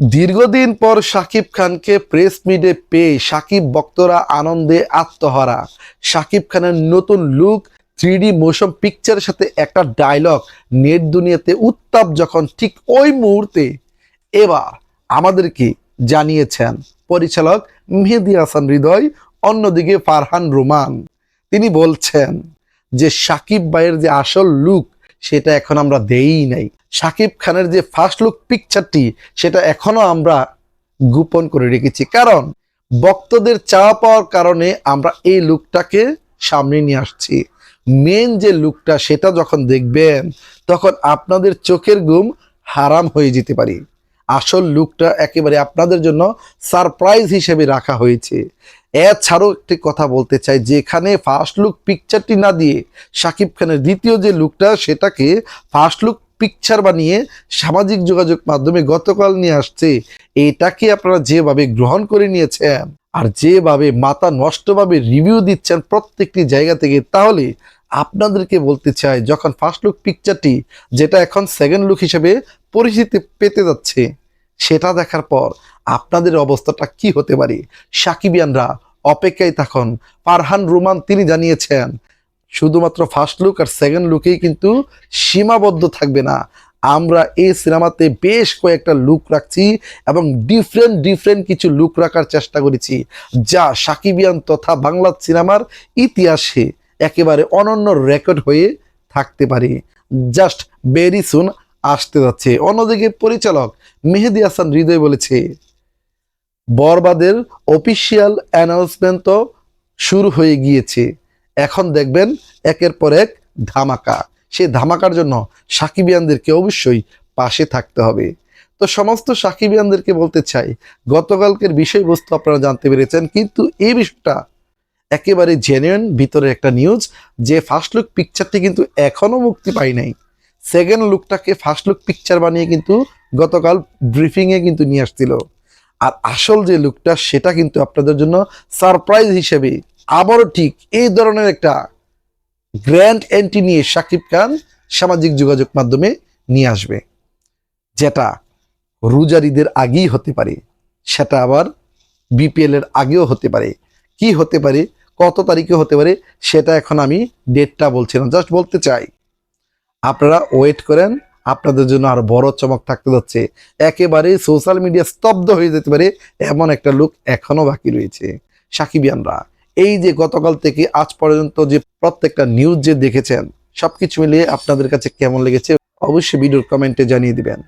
দীর্ঘদিন পর শাকিব খানকে প্রেস মিটে পেয়ে শাকিব ভক্তরা আনন্দে আত্মহারা। শাকিব খানের নতুন লুক থ্রি মোশন পিকচারের সাথে একটা ডায়লগ নেট দুনিয়াতে উত্তাপ যখন ঠিক ওই মুহূর্তে। এবার আমাদেরকে জানিয়েছেন পরিচালক মেহেদি হাসান হৃদয়, অন্যদিকে ফারহান রোমান। তিনি বলছেন যে সাকিব ভাইয়ের যে আসল লুক সেটা এখন আমরা দেই নাই। সাকিব খানের যে ফার্স্ট লুক পিকচারটি সেটা এখনও আমরা গোপন করে রেখেছি। কারণ, ভক্তদের চাওয়া পাওয়ার কারণে আমরা এই লুকটাকে সামনে নিয়ে আসছি। মেন যে লুকটা সেটা যখন দেখবেন, তখন আপনাদের চোখের ঘুম হারাম হয়ে যেতে পারে। আসল লুকটা একেবারে আপনাদের জন্য সারপ্রাইজ হিসেবে রাখা হয়েছে। এছাড়াও একটি কথা বলতে চাই, যেখানে ফার্স্ট লুক পিকচারটি না দিয়ে শাকিব খানের দ্বিতীয় যে লুকটা সেটাকে ফার্স্ট লুক পিকচার বানিয়ে সামাজিক যোগাযোগ মাধ্যমে গতকাল নিয়ে আসছে। এটাকে আপনারা যেভাবে গ্রহণ করে নিয়েছেন আর যেভাবে মাথা নষ্টভাবে রিভিউ দিচ্ছেন প্রত্যেকটি জায়গা থেকে, তাহলে আপনাদেরকে বলতে চাই, যখন ফার্স্ট লুক পিকচারটি যেটা এখন সেকেন্ড লুক হিসেবে পরিচিতি পেতে যাচ্ছে, সেটা দেখার পর আপনাদের অবস্থাটা কি হতে পারে? সাকিবিয়ানরা অপেক্ষায় থাকুন। ফারহান রুমান তিনি জানিয়েছেন শুধুমাত্র ফার্স্ট লুক আর সেকেন্ড লুকেই কিন্তু সীমাবদ্ধ থাকবে না। আমরা এই সিনেমাতে বেশ কয়েকটা লুক রাখছি এবং ডিফারেন্ট ডিফারেন্ট কিছু লুক রাখার চেষ্টা করেছি। যা সাকিবিয়ান তথা বাংলা সিনেমার ইতিহাসে একেবারে অনন্য রেকর্ড হয়ে থাকতে পারে। জাস্ট ভেরি সুন আসতে যাচ্ছে। অন্যদিকে পরিচালক মেহেদি হাসান হৃদয় বলেছে, বরবাদের অফিসিয়াল অ্যানাউন্সমেন্ট তো শুরু হয়ে গিয়েছে। এখন দেখবেন একের পর এক ধামাকা। সেই ধামাকার জন্য সাকিবিয়ানদেরকে অবশ্যই পাশে থাকতে হবে। তো সমস্ত সাকিবিয়ানদেরকে বলতে চাই, গতকালকের বিষয়বস্তু আপনারা জানতে পেরেছেন, কিন্তু এই বিষয়টা একেবারে জেনুইন ভিতরে একটা নিউজ যে ফার্স্ট লুক পিকচারটি কিন্তু এখনও মুক্তি পাই নাই। সেকেন্ড লুকটাকে ফার্স্ট লুক পিকচার বানিয়ে কিন্তু গতকাল ব্রিফিংয়ে কিন্তু নিয়ে আসছিল। আর আসল যে লুকটা সেটা কিন্তু আপনাদের জন্য সারপ্রাইজ হিসেবে আবারও ঠিক এই ধরনের একটা গ্র্যান্ড এন্ট্রি নিয়ে সাকিব খান সামাজিক যোগাযোগ মাধ্যমে নিয়ে আসবে। যেটা রোজার ঈদের আগেই হতে পারে, সেটা আবার বিপিএল এর আগেও হতে পারে। কি হতে পারে, কত তারিখে হতে পারে, সেটা এখন আমি ডেটটা বলছি না, জাস্ট বলতে চাই। আপনারা ওয়েট করেন, আপনাদের জন্য আর বড় চমক থাকতে যাচ্ছে। একেবারে সোশ্যাল মিডিয়া স্তব্ধ হয়ে যেতে পারে, এমন একটা লুক এখনও বাকি রয়েছে। সাকিবিয়ানরা এই যে গতকাল থেকে আজ পর্যন্ত যে প্রত্যেকটা নিউজ যে দেখেছেন, সবকিছু মিলিয়ে আপনাদের কাছে কেমন লেগেছে? অবশ্যই ভিডিওর কমেন্টে জানিয়ে দিবেন।